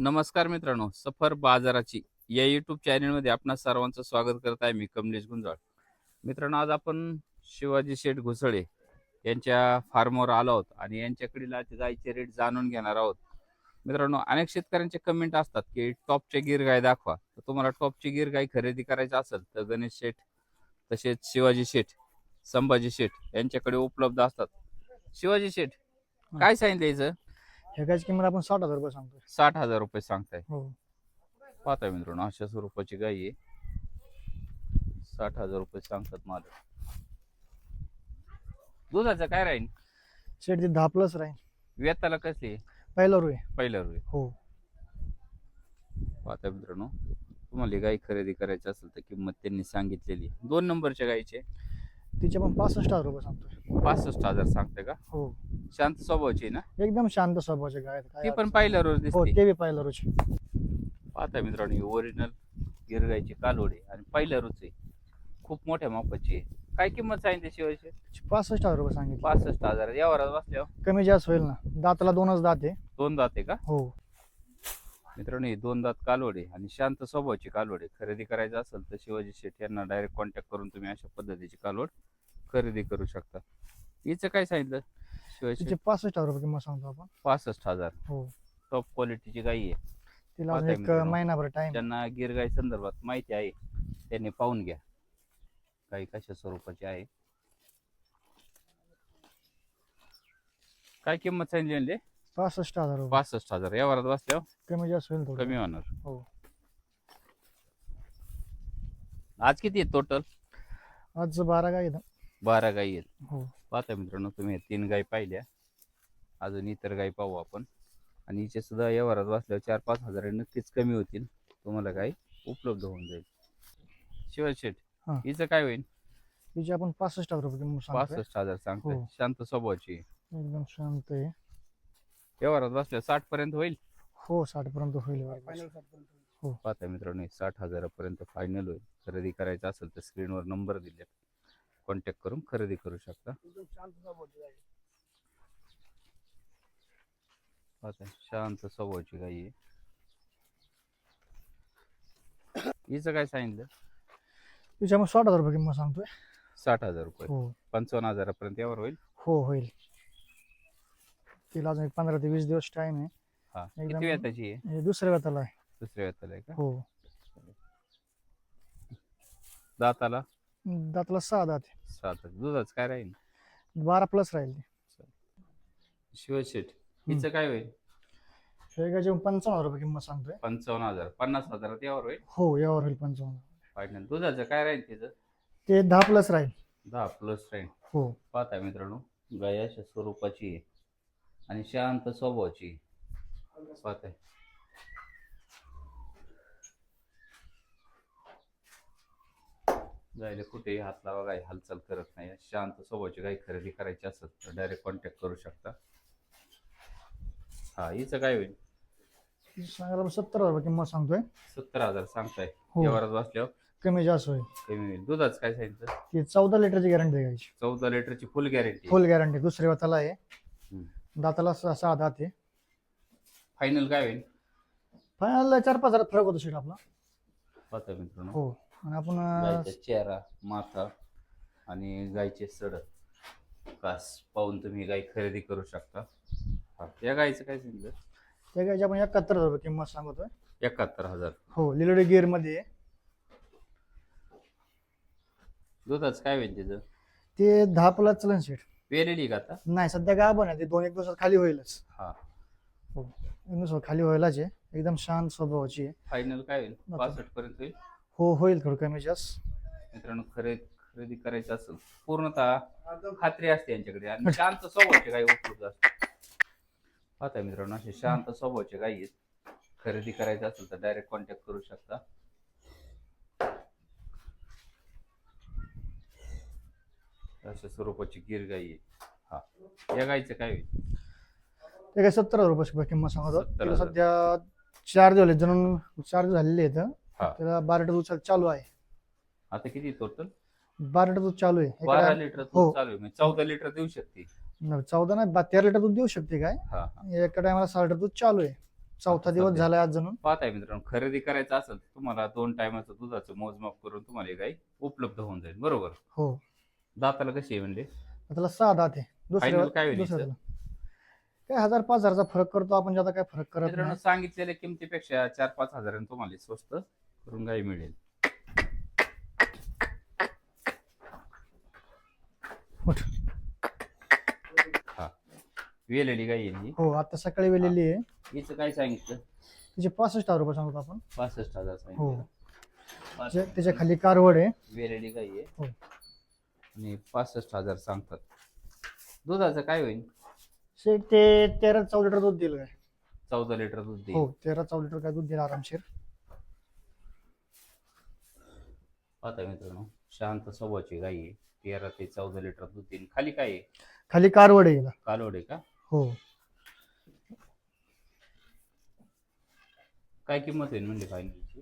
नमस्कार मित्रांनो सफर बाजाराची या युट्यूब चॅनलमध्ये आपणा सर्वांचं स्वागत करत आहे मी कमलेश गुंजाळ. मित्रांनो आज आपण शिवाजी शेठ घुसळे यांच्या फार्मवर आलो आहोत आणि यांच्याकडील गायचे रेट जाणून घेणार आहोत. मित्रांनो अनेक शेतकऱ्यांचे कमेंट असतात की टॉपचे गिर गाय दाखवा. तर तुम्हाला टॉपची गिर गाय खरेदी करायची असेल तर गणेश शेठ तसेच शिवाजी शेठ संभाजी शेठ यांच्याकडे उपलब्ध असतात. शिवाजी शेठ काय सांगितलं याचं? ह्या गायची किंमत आपण साठ हजार रुपये सांगतोय. साठ हजार रुपये सांगताय. हो. पाहताय मित्रांनो अशा स्वरूपाची गाय आहे. साठ हजार रुपये सांगतात मालक. दुधाचं काय राहील शेट ती दहा प्लस राहील वेताला कसली? पहिला रुई. पहिल्या रुई. हो. पाहताय मित्रांनो तुम्हाला गाय खरेदी करायची असेल तर किंमत त्यांनी सांगितलेली. दोन नंबरच्या गायचे तिचे पण पासष्ट हजार रुपये सांगतोय. पासष्ट हजार सांगते का? हो. शांत स्वभावाची आहे ना? एकदम शांत स्वभावाचे गाय आहेत. काय ती पण पहिल्या रोज. हो दिसते. ते बी पहिला रोज. पाहताय मित्रांनो ओरिजिनल गिरगायची कालोडी आणि पहिल्या रोज खूप मोठ्या मापाची आहे. काय किंमत सांगितली शिवायची पासष्ट हजार रुपये सांगितले. पासष्ट हजार. यावरात बसल्यावर कमी जास्त होईल ना. दाताला दोनच दात आहे. दोन दात आहे का? हो. मित्रांनो ही दोन दात कालवडे आणि शांत स्वभावाची कालवडे खरेदी करायचं असेल तर शिवाजी शेठ यांना डायरेक्ट कॉन्टॅक्ट करून तुम्ही अशा पद्धतीची कालवड खरेदी करू शकता. हिचं काय सांगितलं? तिचे शेठ पासष्ट हजार रुपये किंमत सांगतो आपण. पासष्ट हजार. हो. टॉप क्वालिटीची गाई आहे. तिला एक मित्रांनो. महिनाभर टाइम ज्यांना गिरगाई संदर्भात माहिती आहे. त्यांनी पाहून घ्या. गाई कशा स्वरूपाची आहे. काय किंमत सांगितली म्हणले? पासष्ट हजार रुपये. पासष्ट हजार. यावरात बसल्यावर कमी जास्त होईल थोडं. कमी होणार. हो. आज किती आहे टोटल आज बारा गाय आहेत. बारा गाई आहेत. हो. पाहता मित्रांनो तुम्ही हे तीन गाय पाहिल्या. अजून इतर गाय पाहू आपण. आणि हिचे सुद्धा व्यवहारात बसल्यावर चार पाच हजार नक्कीच कमी होतील. तुम्हाला गाय उपलब्ध होऊन जाईल. शिवाय शेठ हा. हिचं काय होईल तिचे आपण पासष्ट हजार रुपये किंमत सांगतोय. पासष्ट हजार सांगताय. हो. शांत स्वभावाची. आहे. एकदम शांत आहे. व्यवहारात बसल्या साठ पर्यंत होईल? हो साठ पर्यंत होईल पाहता मित्रांनो हे. साठ हजारापर्यंत फायनल होईल. खरेदी करायचं असेल तर स्क्रीनवर नंबर दिले कॉन्टॅक्ट करून खरेदी करू शकता. शांत स्वभावाची गाई आहे. हिचं काय सांगितलं? तिचे आपण साठ हजार रुपये किंमत सांगतोय. साठ हजार रुपये. हो. पंचावन्न हजारापर्यंत यावर होईल? हो होईल. तिला अजून एक पंधरा ते वीस दिवस टाइम आहे. हा. किती आहे? हे दुसऱ्या वेताला आहे. दुसऱ्या वेताला आहे का? हो. दाताला? दाताला सहा दात आहे. सात दुधाच काय राहील? बारा प्लस राहील ती. शिवशेठ हिचं काय होईल? हे गायचे पंचावन्न हजार रुपये किंमत सांगतोय. पंचावन्न हजार. पन्नास हजारात यावर होईल? हो यावर होईल पंचावन्न फायनल दुधाचं काय राहील तिचं? ते दहा प्लस राहील. दहा प्लस राहील. हो. पाहता मित्रांनो गाय अशा स्वरूपाची आहे आणि शांत स्वभावाची आहे. पाहताय. गायला कुठेही हात लावा गाय हालचाल करत नाही. शांत स्वभावाची गाय खरेदी करायची असेल तर डायरेक्ट कॉन्टॅक्ट करू शकता. हा हिचं काय होईल? सांगायला सत्तर हजार किंमत सांगतोय. सत्तर हजार सांगताय. हो. व्यवहारात बसल्यावर? कमी जास्त होईल. कमी होईल. दुधाचं काय सांगितलं? ती चौदा लिटरची गॅरंटी घ्यायची चौदा लिटरची फुल गॅरंटी फुल गॅरंटी दुसऱ्या वेताला आहे. हम्म. दाताला सहा सहा दात आहे. फायनल काय होईल? फायनल चार पाच हजार फरक होतो शेट आपला. पाहता मित्रांनो. हो. आणि आपण अं, गायचा चेहरा माथा आणि गायचे सड. कास पाहून तुम्ही गाय खरेदी करू शकता. हा, या गायचं काय सांगितलं? त्या गायची आपण एकाहत्तर हजार रुपये किंमत सांगतोय. एकाहत्तर हजार. हो लिलोडी गिअरमध्ये आहे. दुधाचं काय होईल तिचं ते दहा प्लस चलन शेट वेलेली का आता? नाही सध्या बन आहे ते दोन एक दिवसात खाली होईलच. हा. हो एक दिवसात खाली व्हायलाच आहे. एकदम शांत स्वभावाची आहे. फायनल काय होईल. पासष्ट पर्यंत होईल? हो होईल थोडं कमी जास्त. मित्रांनो खरेदी खरेदी करायचं असेल पूर्णतः खात्री असते यांच्याकडे. आणि शांत स्वभावाचे गाई उपलब्ध असतात. पाहता मित्रांनो असे शांत स्वभावाचे गाई आहेत. खरेदी करायचं असेल तर डायरेक्ट कॉन्टॅक्ट करू शकता. अशा स्वरूपाची गिर गाई आहे हा. या गाईचं काय होईल? ते काय सत्तर हजार रुपये किंमत सांगतो. 70,000. तिला सध्या चार दिवस झाले जणून चार दिवस झालेले आहेत. हा. त्याला बारा लिटर दूध चालू आहे. आता किती टोटल बारा लिटर दूध चालू आहे. बारा लिटर दूध हो. चालू आहे. म्हणजे चौदा लिटर देऊ शकते. चौदा नाही बा- तेरा लिटर दूध देऊ शकते काय? हा हा. एका टायमाला सहा लिटर दूध चालू आहे. चौथा दिवस. झालाय आज जणून पाहताय मित्रांनो खरेदी करायचं असेल तर तुम्हाला दोन टायमाचं दुधाचं मोजमाप करून तुम्हाला ही गाय उपलब्ध होऊन जाईल. बरोबर? हो. दाताला कशी आहे म्हणजे? त्याला सहा दात आहे. दुसऱ्या Final काय होईल? काय हजार पाच हजारचा फरक करतो आपण ज्यादा काय फरक करत मित्रांनो नाही. सांगितलेल्या किमतीपेक्षा चार पाच हजारांनी तुम्हाला स्वस्त गाय मिळेल. हा. वेलेली गाय आहे ही. हो आता सकाळी वेलेली आहे. हिचं काय सांगितलं? तिचे पासष्ट हजार रुपये सांगतो आपण? पासष्ट हजार हो. सांगितलं. त्याच्या त्याच्याखाली कारवड आहे. वेलेली गाय आहे. हो. आणि पासष्ट हजार सांगतात. दुधाचं काय होईल? शे ते तेरा चौदा लिटर दूध दिलं काय चौदा लिटर दूध देईल. हो तेरा चौदा लिटर काय दूध दिलं आरामशीर? पाहता मित्रांनो शांत स्वभावाची गाय आहे. तेरा ते चौदा लिटर दूध देईल खाली काय आहे? खाली कारवड आहे कालोड आहे का? हो. काय किंमत होईल म्हणजे फायनलची?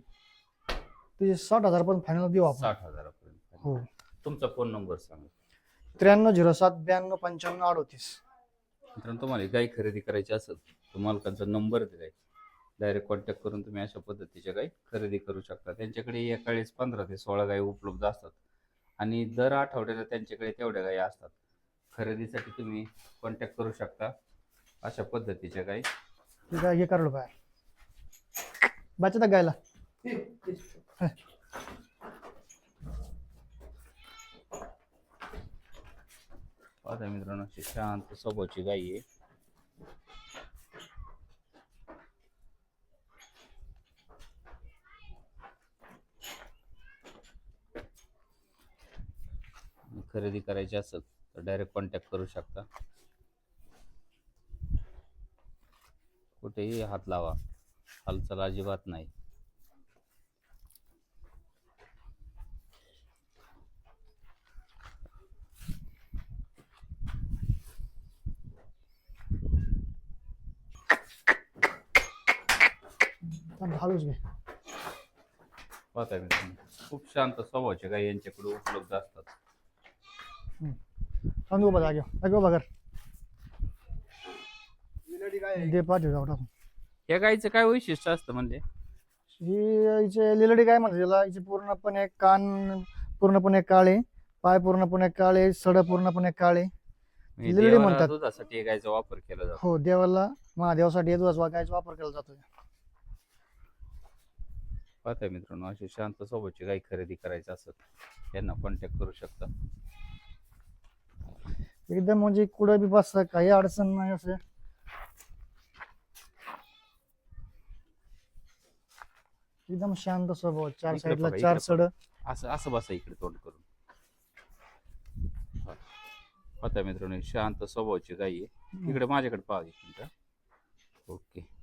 तिचे साठ हजार पण फायनल देऊ आपण. साठ हजारापर्यंत हो. तुमचा फोन नंबर सांगा. त्र्याण्णव झिरो सात ब्याण्णव पंच्याण्णव अडोतीस. मित्रांनो तुम्हाला गाय खरेदी करायची असेल तर मालकांचा नंबर दिलाय डायरेक्ट कॉन्टॅक्ट करून तुम्ही अशा पद्धतीच्या गाय खरेदी करू शकता. त्यांच्याकडे एका वेळेस पंधरा ते सोळा गाय उपलब्ध असतात. आणि दर आठवड्याला त्यांच्याकडे तेवढ्या गायी असतात. खरेदीसाठी तुम्ही कॉन्टॅक्ट करू शकता. अशा पद्धतीच्या आहे हे करलो काय बचत गायला. पाहता मित्रांनो शांत स्वभावाची गाय आहे. खरेदी करायची असेल तर डायरेक्ट कॉन्टॅक्ट करू शकता. कुठेही हात लावा. हालचाल अजिबात नाही. हळूच खूप शांत स्वभावाचे गाय यांच्याकडे उपलब्ध असतात. तांदूळ बघा जागे जागे बघा दे पाठव जाऊ टाकून. या गायचं काय वैशिष्ट्य असतं म्हणजे ही हिचे लिलडी काय म्हणतात त्याला हिचे पूर्णपणे कान पूर्णपणे काळे पाय पूर्णपणे काळे सड पूर्णपणे काळे. म्हणजे लिलडी देवाला म्हणतात. दुधासाठी या गायचा वापर केला जातो. हो देवाला महादेवासाठी हे दुधाचा गायचा वापर केला जातो. पाहता मित्रांनो अशी शांत स्वभावाची गाय खरेदी करायची असत यांना कॉन्टॅक्ट करू शकता. एकदम म्हणजे कुठं बी बस काही अडचण नाही असं. एकदम शांत स्वभाव चार इकडे साईडला बघा, चार इकडे सड. असं असं बसा इकडे तोंड करून. हा. मित्रांनो शांत स्वभावाची गाय आहे. इकडे माझ्याकडे पाहा एक मिनिट. ओके.